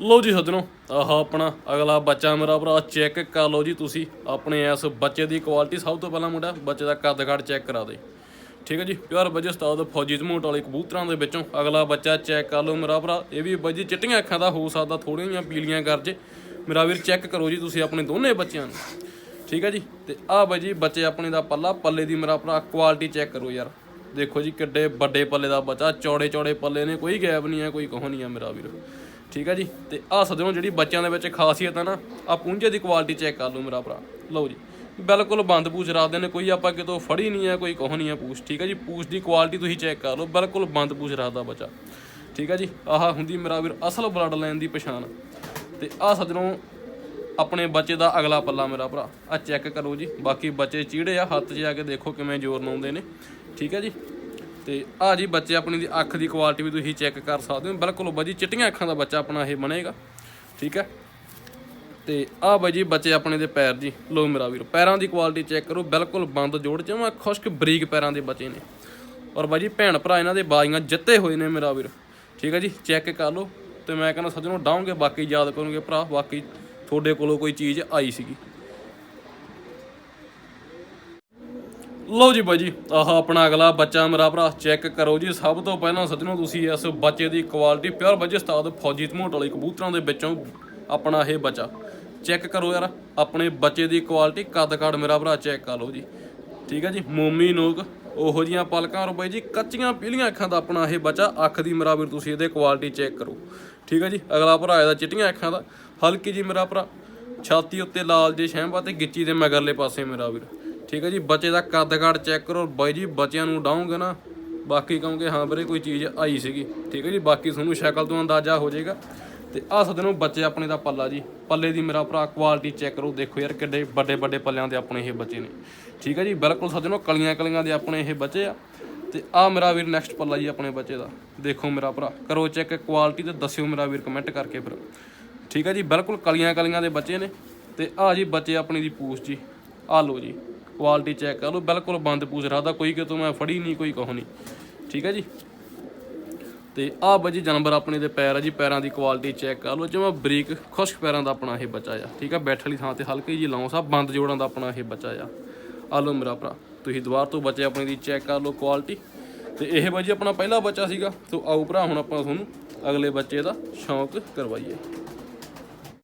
ਲਓ ਜੀ ਸੱਜਣੋ, ਆਹ ਆਪਣਾ ਅਗਲਾ ਬੱਚਾ ਮੇਰਾ ਭਰਾ ਚੈੱਕ ਕਰ ਲਓ ਜੀ ਤੁਸੀਂ ਆਪਣੇ ਇਸ ਬੱਚੇ ਦੀ ਕੁਆਲਿਟੀ ਸਭ ਤੋਂ ਪਹਿਲਾਂ ਮੁੰਡਾ, ਬੱਚੇ ਦਾ ਕੱਦ ਕਾਠ ਚੈੱਕ ਕਰਾ ਦੇ। ਠੀਕ ਹੈ ਜੀ, ਪਿਆਰ ਬੱਜੇ ਉਸਤਾਦ ਫੌਜੀ ਧਮੂਟ ਵਾਲੇ ਕਬੂਤਰਾਂ ਦੇ ਵਿੱਚੋਂ। ਅਗਲਾ ਬੱਚਾ ਚੈੱਕ ਕਰ ਲਓ ਮੇਰਾ ਭਰਾ, ਇਹ ਵੀ ਬੱਜੀ ਚਿੱਟੀਆਂ ਅੱਖਾਂ ਦਾ, ਹੋ ਸਕਦਾ ਥੋੜੀਆਂ ਜਿਹੀਆਂ ਪੀਲੀਆਂ ਕਰ ਜੇ। ਮੇਰਾ ਵੀਰ ਚੈੱਕ ਕਰੋ ਜੀ ਤੁਸੀਂ ਆਪਣੇ ਦੋਨੇ ਬੱਚਿਆਂ ਨੂੰ। ਠੀਕ ਹੈ ਜੀ, ਤੇ ਆਹ ਬਾਈ ਜੀ ਬੱਚੇ ਆਪਣੇ ਦਾ ਪੱਲਾ, ਪੱਲੇ ਦੀ ਮੇਰਾ ਭਰਾ ਕੁਆਲਿਟੀ ਚੈੱਕ ਕਰੋ ਯਾਰ। ਦੇਖੋ ਜੀ ਕਿੱਡੇ ਵੱਡੇ ਪੱਲੇ ਦਾ ਬੱਚਾ, ਚੌੜੇ ਚੌੜੇ ਪੱਲੇ ਨੇ, ਕੋਈ ਗੈਪ ਨਹੀਂ ਹੈ, ਕੋਈ ਕੋਹ ਨਹੀਂ ਹੈ ਮੇਰਾ ਵੀਰ। ਠੀਕ ਹੈ ਜੀ? ਤੇ ਆਹ ਸੱਜਣੋ, ਜਿਹੜੀ ਬੱਚਿਆਂ ਦੇ ਵਿੱਚ ਖਾਸੀਅਤ ਹੈ ਨਾ ਆ ਪੁੰਜੇ ਦੀ ਕੁਆਲਿਟੀ ਚੈੱਕ ਕਰ ਲਓ ਮੇਰਾ ਭਰਾ। ਲਓ ਜੀ, ਬਿਲਕੁਲ ਬੰਦ ਪੂਛ ਰੱਖਦੇ ਨੇ, ਕੋਈ ਆਪਾਂ ਕਿਤੋਂ ਫੜੀ ਨਹੀਂ ਹੈ ਕੋਈ ਕੋਹ ਨਹੀਂ ਹੈ ਪੂਛ, ਠੀਕ ਹੈ ਜੀ? ਪੂਛ ਦੀ ਕੁਆਲਿਟੀ ਤੁਸੀਂ ਚੈੱਕ ਕਰ ਲਓ, ਬਿਲਕੁਲ ਬੰਦ ਪੂਛ ਰੱਖਦਾ ਬੱਚਾ। ਠੀਕ ਹੈ ਜੀ? ਆਹ ਹੁੰਦੀ ਮੇਰਾ ਵੀਰ ਅਸਲ ਬਲੱਡ ਲਾਈਨ ਦੀ ਪਛਾਣ। ਤੇ ਆਹ ਸੱਜਣੋ, ਆਪਣੇ ਬੱਚੇ ਦਾ ਅਗਲਾ ਪੱਲਾ ਮੇਰਾ ਭਰਾ। ਆ ਚੈੱਕ ਕਰੋ ਜੀ, ਬਾਕੀ ਬੱਚੇ ਚੀੜੇ ਆ, ਹੱਥ 'ਚ ਆ ਕੇ ਦੇਖੋ ਕਿਵੇਂ ਜ਼ੋਰ ਲਾਉਂਦੇ ਨੇ। ਠੀਕ ਹੈ ਜੀ? ਤੇ ਆ ਜੀ ਬੱਚੇ ਆਪਣੀ ਦੀ ਅੱਖ ਦੀ ਕੁਆਲਿਟੀ ਵੀ ਤੁਸੀਂ ਚੈੱਕ ਕਰ ਸਕਦੇ ਹੋ। ਬਿਲਕੁਲ ਬਾਜੀ ਚਿੱਟੀਆਂ ਅੱਖਾਂ ਦਾ ਬੱਚਾ ਆਪਣਾ ਇਹ ਬਣੇਗਾ। ਠੀਕ ਹੈ? ਤੇ ਆ ਬਾਈ ਜੀ ਬੱਚੇ ਆਪਣੇ ਦੇ ਪੈਰ ਜੀ। ਲੋ ਮੇਰਾ ਵੀਰ, ਪੈਰਾਂ ਦੀ ਕੁਆਲਿਟੀ ਚੈੱਕ ਕਰੋ, ਬਿਲਕੁਲ ਬੰਦ ਜੋੜ ਜਮਾ ਖੁਸ਼ਕ ਬਰੀਕ ਪੈਰਾਂ ਦੇ ਬੱਚੇ ਨੇ। ਔਰ ਬਾਈ ਜੀ, ਭੈਣ ਭਰਾ ਇਹਨਾਂ ਦੇ ਬਾਜ਼ੀਆਂ ਜਿੱਤੇ ਹੋਏ ਨੇ ਮੇਰਾ ਵੀਰ। ਠੀਕ ਹੈ ਜੀ? ਚੈੱਕ ਕਰ ਲਓ। ਤੇ ਮੈਂ ਕਹਿੰਦਾ, ਸੱਜਣੋ ਡਾਉਂਗੇ ਬਾਕੀ ਯਾਦ ਕਰੋਗੇ ਭਰਾ। ਬਾਕੀ ਤੁਹਾਡੇ ਕੋਲੋਂ ਕੋਈ ਚੀਜ਼ ਆਈ ਸੀਗੀ। ਲਓ ਜੀ ਬਾਈ ਜੀ, ਆਹ ਆਪਣਾ ਅਗਲਾ ਬੱਚਾ ਮੇਰਾ ਭਰਾ ਚੈੱਕ ਕਰੋ ਜੀ। ਸਭ ਤੋਂ ਪਹਿਲਾਂ ਸੱਜਣੋ, ਤੁਸੀਂ ਇਸ ਬੱਚੇ ਦੀ ਕੁਆਲਿਟੀ ਪਿਓਰ ਬੱਜੇ ਉਸਤਾਦ ਫੌਜੀ ਧਮੋਟ ਵਾਲੇ ਕਬੂਤਰਾਂ ਦੇ ਵਿੱਚੋਂ ਆਪਣਾ ਇਹ ਬੱਚਾ। ਚੈੱਕ ਕਰੋ ਯਾਰ, ਆਪਣੇ ਬੱਚੇ ਦੀ ਕੁਆਲਿਟੀ ਕੱਦ ਕਾੜ ਮੇਰਾ ਭਰਾ ਚੈੱਕ ਕਰ ਲਓ ਜੀ। ਠੀਕ ਹੈ ਜੀ, ਮੋਮੀ, ਨੋਕ, ਉਹੋ ਜੀਆਂ ਪਲਕਾਂ ਔਰ ਬਾਈ ਜੀ, ਕੱਚੀਆਂ ਪੀਲੀਆਂ ਅੱਖਾਂ ਦਾ ਆਪਣਾ ਇਹ ਬੱਚਾ। ਅੱਖ ਦੀ ਮੇਰਾ ਵੀਰ, ਤੁਸੀਂ ਇਹਦੇ ਕੁਆਲਿਟੀ ਚੈੱਕ ਕਰੋ। ਠੀਕ ਹੈ ਜੀ, ਅਗਲਾ ਭਰਾ ਇਹਦਾ ਚਿੱਟੀਆਂ ਅੱਖਾਂ ਦਾ। ਹਲਕੀ ਜੀ ਮੇਰਾ ਭਰਾ, ਛਾਤੀ ਉੱਤੇ ਲਾਲ ਜੇ ਸ਼ੈਂਬਾ ਤੇ ਗਿੱਚੀ ਦੇ ਮਗਰਲੇ ਪਾਸੇ ਮੇਰਾ ਵੀਰ। ਠੀਕ ਹੈ ਜੀ, ਬੱਚੇ ਦਾ ਕੱਦ ਕਾੜ ਚੈੱਕ ਕਰੋ। ਬਾਈ ਜੀ, ਬੱਚਿਆਂ ਨੂੰ ਡਾਉਂਗੇ ਨਾ, ਬਾਕੀ ਕਹੋਗੇ ਹਾਂ ਵੀਰੇ ਕੋਈ ਚੀਜ਼ ਆਈ ਸੀਗੀ। ਠੀਕ ਹੈ ਜੀ, ਬਾਕੀ ਤੁਹਾਨੂੰ ਸ਼ਕਲ ਤੋਂ ਅੰਦਾਜ਼ਾ ਹੋ ਜਾਏਗਾ। ਤੇ ਆਹ ਸਦਨੋਂ ਬੱਚੇ ਆਪਣੇ ਦਾ ਪੱਲਾ ਜੀ। ਪੱਲੇ ਦੀ ਮੇਰਾ ਭਰਾ ਕੁਆਲਿਟੀ ਚੈੱਕ ਕਰੋ। ਦੇਖੋ ਯਾਰ ਕਿੱਡੇ ਵੱਡੇ ਵੱਡੇ ਪੱਲਿਆਂ ਦੇ ਆਪਣੇ ਇਹ ਬੱਚੇ ਨੇ। ਠੀਕ ਹੈ ਜੀ, ਬਿਲਕੁਲ ਸਦਨੋਂ ਕਲੀਆਂ ਕਲੀਆਂ ਦੇ ਆਪਣੇ ਇਹ ਬੱਚੇ ਆ। ਤੇ ਆ ਮੇਰਾ ਵੀਰ ਨੈਕਸਟ ਪੱਲਾ ਜੀ ਆਪਣੇ ਬੱਚੇ ਦਾ। ਦੇਖੋ ਮੇਰਾ ਭਰਾ, ਕਰੋ ਚੈੱਕ ਕੁਆਲਿਟੀ ਤੇ ਦੱਸਿਓ ਮੇਰਾ ਵੀਰ ਕਮੈਂਟ ਕਰਕੇ ਫਿਰ। ਠੀਕ ਹੈ ਜੀ, ਬਿਲਕੁਲ ਕਲੀਆਂ ਕਲੀਆਂ ਦੇ ਬੱਚੇ ਨੇ। ਤੇ ਆ ਜੀ ਬੱਚੇ ਆਪਣੀ ਦੀ ਪੂਛ ਜੀ। ਆ ਲਓ ਜੀ। ਕੁਆਲਿਟੀ ਚੈੱਕ ਕਰ ਲਓ, ਬਿਲਕੁਲ ਬੰਦ ਪੂਛ ਰੱਖਦਾ, ਕੋਈ ਕਿਤੋਂ ਮੈਂ ਫੜੀ ਨਹੀਂ, ਕੋਈ ਕਹੋ ਨਹੀਂ। ਠੀਕ ਹੈ ਜੀ? ਤੇ ਆ ਬੱਜੀ ਜਾਨਵਰ ਆਪਣੇ ਦੇ ਪੈਰ ਆ ਜੀ, ਪੈਰਾਂ ਦੀ ਕੁਆਲਿਟੀ ਚੈੱਕ ਕਰ ਲਓ, ਜਿਵੇਂ ਬਰੀਕ, ਖੁਸ਼ਕ ਪੈਰਾਂ ਦਾ ਆਪਣਾ ਇਹ ਬੱਚਾ ਆ। ਠੀਕ ਆ, ਬੈਠ ਵਾਲੀ ਥਾਂ ਤੇ ਹਲਕੀ ਜੀ ਲੌਂਸ ਆ ਬੰਦ ਜੋੜਾਂ ਦਾ ਆਪਣਾ ਇਹ ਬੱਚਾ ਆ। ਆ ਲਓ ਮੇਰਾ ਭਰਾ, ਤੁਸੀਂ ਦੁਬਾਰ ਤੋਂ ਬੱਚੇ ਆਪਣੇ ਦੀ ਚੈੱਕ ਕਰ ਲਓ ਕੁਆਲਿਟੀ ਤੇ ਇਹ ਬਾਜੀ ਆਪਣਾ ਪਹਿਲਾ ਬੱਚਾ ਸੀਗਾ ਸੋ ਆਓ ਭਰਾ, ਹੁਣ ਆਪਾਂ ਤੁਹਾਨੂੰ ਅਗਲੇ ਬੱਚੇ ਦਾ ਸ਼ੌਂਕ ਕਰਵਾਈਏ।